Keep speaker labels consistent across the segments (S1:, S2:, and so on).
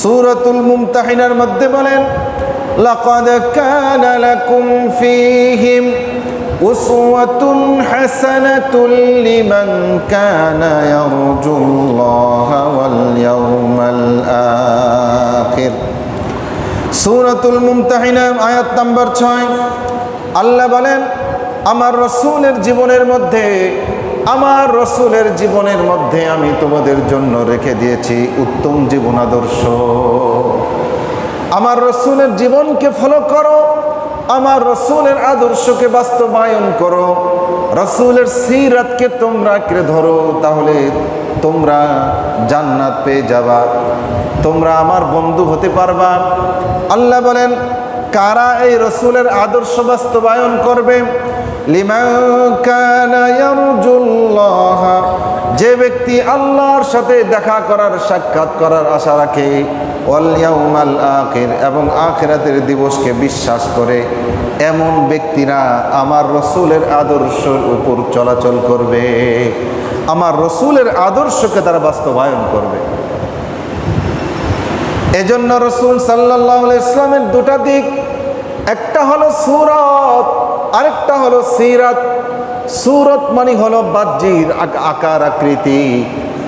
S1: সূরাতুল মুমতাহিনার মধ্যে বলেন, লাকাদ কানা লাকুম ফীহিম উসওয়াতুন হাসানাতুন লিমান কানা ইয়ারজুল্লাহা ওয়াল ইয়াউমাল আখির। সূরাতুল মুমতাহিনা, আয়াত নাম্বার আল্লাহ বলেন, আমার রসুলের জীবনের মধ্যে আমার রসুলের জীবনের মধ্যে আমি তোমাদের জন্য রেখে দিয়েছি উত্তম জীবন আদর্শ। আমার রসুলের জীবনকে ফলো করো, আমার রসুলের আদর্শকে বাস্তবায়ন করো, রসুলের সিরাতকে তোমরা আঁকড়ে ধরো, তাহলে তোমরা জান্নাত পেয়ে যাবা, তোমরা আমার বন্ধু হতে পারবা। আল্লাহ বলেন, কারা এই রসুলের আদর্শ বাস্তবায়ন করবে? যে ব্যক্তি আল্লাহর সাথে দেখা করার, সাক্ষাৎ করার আশা রাখে এবং আখিরাতের দিবসকে বিশ্বাস করে, এমন ব্যক্তিরা আমার রসুলের আদর্শের উপর চলাচল করবে। আমার রসুলের আদর্শকে তারা বাস্তবায়ন করবে। এজন্য রসুল সাল্লাহ ইসলামের দুটা দিক, একটা হলো সুরত আরেকটা হলো সিরাত। সুরত মানে হলো বাহ্যির আকার আকৃতি।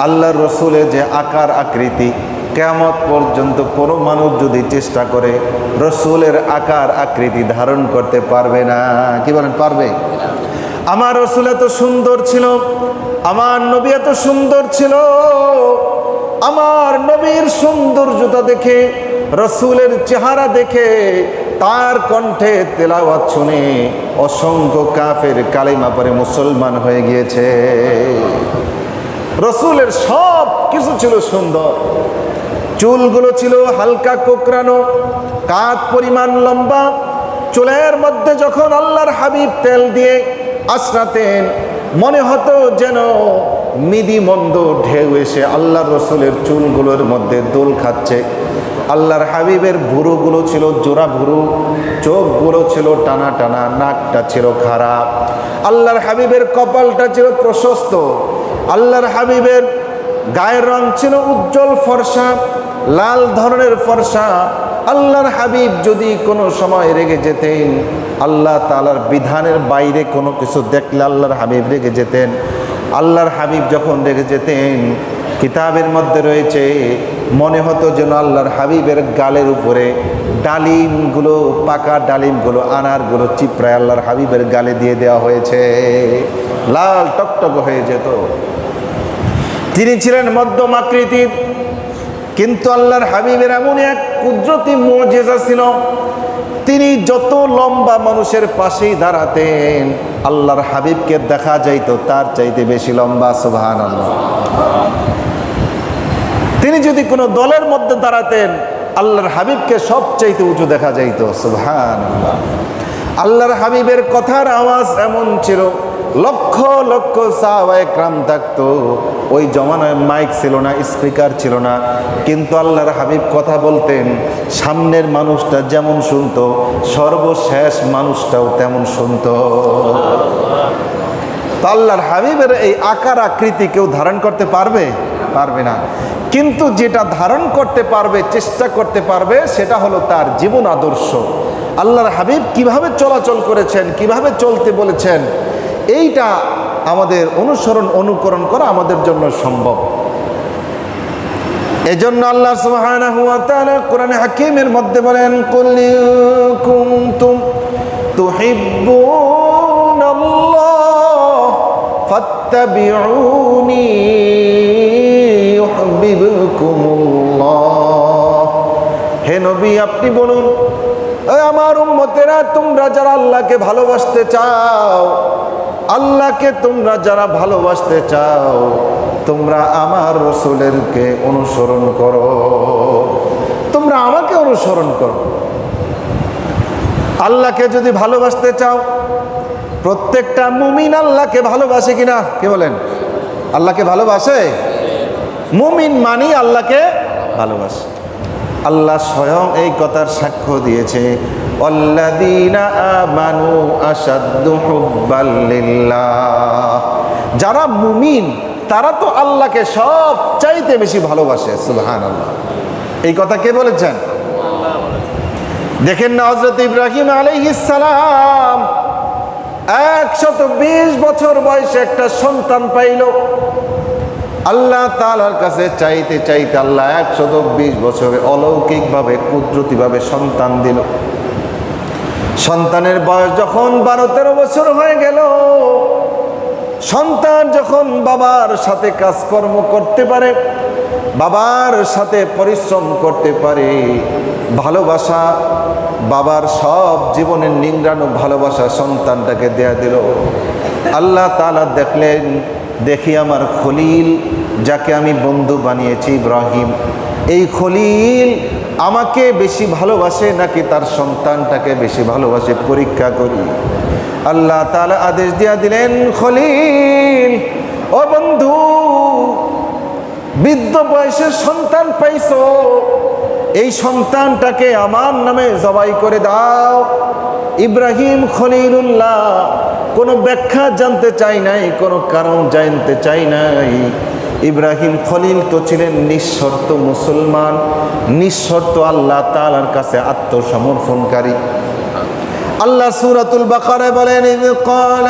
S1: আল্লাহর রসুলের যে আকার আকৃতি কেমত পর্যন্ত কোনো মানুষ যদি চেষ্টা করে রসুলের আকার আকৃতি ধারণ করতে পারবে না। কি বলেন, পারবে? আমার রসুল এত সুন্দর ছিল, আমার নবী এত সুন্দর ছিল, আমার নবীর সৌন্দর্যতা দেখে, রসুলের চেহারা দেখে তার কণ্ঠে তেলাওয়াত শুনে অসংখ্য কাফের কালিমা পরে মুসলমান হয়ে গিয়েছে। রসুলের সব কিছু ছিল সুন্দর। চুলগুলো ছিল হালকা কোকরানো কাত পরিমাণ লম্বা। চুলের মধ্যে যখন আল্লাহর হাবিব তেল দিয়ে আশ্রাতেন, মনে হতো যেন মন্দ ঢেউ এসে আল্লাহর রসুলের চুলগুলোর মধ্যে দোল খাচ্ছে। আল্লাহর হাবিবের ভুরুগুলো ছিল জোড়া ভুরু, চোখগুলো ছিল টানা টানা, নাকটা ছিল খারাপ আল্লাহর হাবিবের কপালটা ছিল প্রশস্ত। আল্লাহর হাবিবের গায়ের রং ছিল উজ্জ্বল ফর্সা, লাল ধরনের ফর্সা। আল্লাহর হাবিব যদি কোনো সময় রেগে যেতেন, আল্লাহ তালার বিধানের বাইরে কোনো কিছু দেখলে আল্লাহর হাবিব রেগে যেতেন। আল্লাহর হাবিব যখন রেগে যেতেন, কিতাবের মধ্যে রয়েছে, মনে হতো যেন আল্লাহর হাবিবের গালের উপরে ডালিমগুলো, পাকা ডালিমগুলো, আনারগুলো চিপড়ায় আল্লাহর হাবিবের গালে দিয়ে দেওয়া হয়েছে। লাল টকটক হয়ে যেত। তিনি ছিলেন মধ্যম আকৃতির, কিন্তু আল্লাহর হাবিবের এমন এক কুদরতি মজেজা ছিল তিনি যত লম্বা মানুষের পাশেই দাঁড়াতেন, আল্লাহর হাবিবকে দেখা যাইত তার চাইতে বেশি লম্বা আল্লাহ তিনি যদি কোনো দলের মধ্যে দাঁড়াতেন, আল্লাহর হাবিবকে সবচাইতে উঁচু দেখা যাইত সুবহান আল্লাহর হাবিবের কথার আওয়াজ এমন ছিল লক্ষ লক্ষ সাহাবায়ে ক্রাম থাকতো। ওই জমানায় মাইক ছিল না, স্পিকার ছিল না। কিন্তু আল্লাহর হাবিব কথা বলতেন, সামনের মানুষটা যেমন শুনতো, সর্বশেষ মানুষটাও তেমন শুনত। তো আল্লাহর হাবিবের এই আকার আকৃতি কেউ ধারণ করতে পারবে? পারবে না। কিন্তু যেটা ধারণ করতে পারবে, চেষ্টা করতে পারবে, সেটা হলো তার জীবন আদর্শ। আল্লাহর হাবিব কীভাবে চলাচল করেছেন, কীভাবে চলতে বলেছেন এইটা আমাদের অনুসরণ, অনুকরণ করা আমাদের জন্য সম্ভব। এজন্য আল্লাহ সুবহানাহু ওয়া তাআলা কোরআনে হাকিমের মধ্যে বলেন, কুল কুনতুম তুহিব্বুনাল্লাহ ফাত্তাবিউনি ইউহিব্বুকুমুল্লাহ। হে নবী, আপনি বলুন আমার উম্মতেরা, তোমরা যারা আল্লাহকে ভালোবাসতে চাও আল্লাহকে তোমরা যারা ভালোবাসতে চাও, তোমরা আমার রসুলেরকে অনুসরণ করো। তোমরা আমাকে অনুসরণ করো। আল্লাহকে যদি ভালোবাসতে চাও, প্রত্যেকটা মুমিন আল্লাহকে ভালোবাসে কিনা? কে বলেন? আল্লাহকে ভালোবাসে? মুমিন মানি আল্লাহকে ভালোবাসে। আল্লাহ স্বয়ং এই কথার সাক্ষ্য দিয়েছে। অল্লাদিনা আমানু আসাদ্দু হুব্বাল যারা মুমিন, তারা তো আল্লাহকে সব চাইতে বেশি ভালোবাসে, সুবহানাল্লাহ। এই কথা কে বলেছেন? দেখেন না হজরত ইব্রাহিম আলাইহিসালাম একশত বিশ বছর বয়সে একটা সন্তান পাইল। আল্লাহ তালার কাছে চাইতে চাইতে আল্লাহ একশত বিশ বছরে অলৌকিকভাবে, কুদরতিভাবে সন্তান দিল। সন্তানের বয়স যখন বারো তেরো বছর হয়ে গেল, সন্তান যখন বাবার সাথে কাজকর্ম করতে পারে, বাবার সাথে পরিশ্রম করতে পারে, ভালোবাসা, বাবার সব জীবনের নিংড়ানো ভালোবাসা সন্তানটাকে দেয়া দিল। আল্লাহ তালা দেখলেন, দেখি আমার খলিল, যাকে আমি বন্ধু বানিয়েছি ইব্রাহিম। এই খলিল আমাকে বেশি ভালোবাসে নাকি তার সন্তানটাকে বেশি ভালোবাসে? পরীক্ষা করি। আল্লাহ তালা আদেশ দিয়া দিলেন, খলিল, ও বন্ধু, বৃদ্ধ বয়সের সন্তান পাইছো। এই সন্তানটাকে আমার নামে জবাই করে দাও। ইব্রাহিম খলিলুল্লাহ, কোনো ব্যাখ্যা জানতে চাই নাই, কোনো কারণ জানতে চাই নাই। ইব্রাহিম খলিল তো ছিলেন নিঃশর্ত মুসলমান নিঃশর্ত আল্লাহ তালার কাছে আত্মসমর্পণকারী আল্লাহ সুরাতুল বাকারে বলেন ইদ قال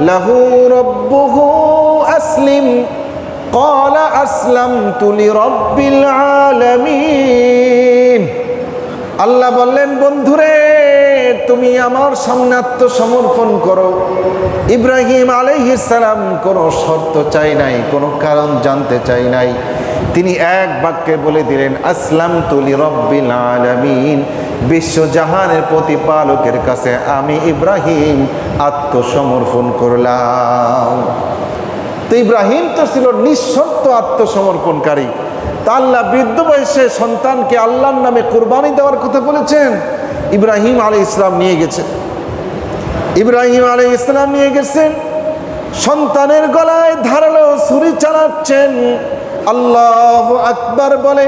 S1: له ربه أسلم قال أسلمت لرب العالمين আল্লাহ বললেন বন্ধুরে তুমি আমার সামনে আত্মসমর্পণ করো। ইব্রাহিম আলাইহিসালাম কোনো শর্ত চাই নাই, কোনো কারণ জানতে চাই নাই। তিনি এক বাক্যে বলে দিলেন আসলাম তুলি রব্বিল আলামিন বিশ্বজাহানের প্রতিপালকের কাছে আমি ইব্রাহিম আত্মসমর্পণ করলাম। তো ইব্রাহিম তো ছিল নিঃশর্ত আত্মসমর্পণকারী। তা আল্লাহ বৃদ্ধ বয়সে সন্তানকে আল্লাহর নামে কোরবানি দেওয়ার কথা বলেছেন। ইব্রাহিম আলী ইসলাম নিয়ে গেছেন ইব্রাহিম আলী ইসলাম নিয়ে গেছেন। সন্তানের গলায় ধারালো ছুরি চালাচ্ছেন। আল্লাহ আকবার বলে,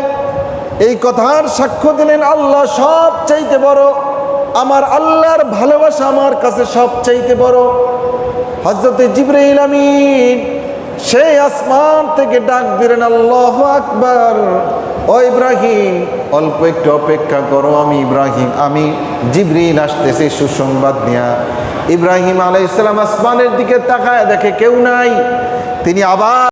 S1: এই কথার সাক্ষ্য দিলেন আল্লাহ সব চাইতে বড়। আমার আল্লাহর ভালোবাসা আমার কাছে সব চাইতে বড়। হজরতে জিব্রাইল আমিন সেই আসমান থেকে ডাক দিলেন, আল্লাহ আকবার। ও ইব্রাহিম, অল্প একটু অপেক্ষা করো, আমি ইব্রাহিম, আমি জিবরিন আসতেছি সুসংবাদ নিয়া। ইব্রাহিম আলাইসালাম আসমানের দিকে তাকায় দেখে কেউ নাই। তিনি আবার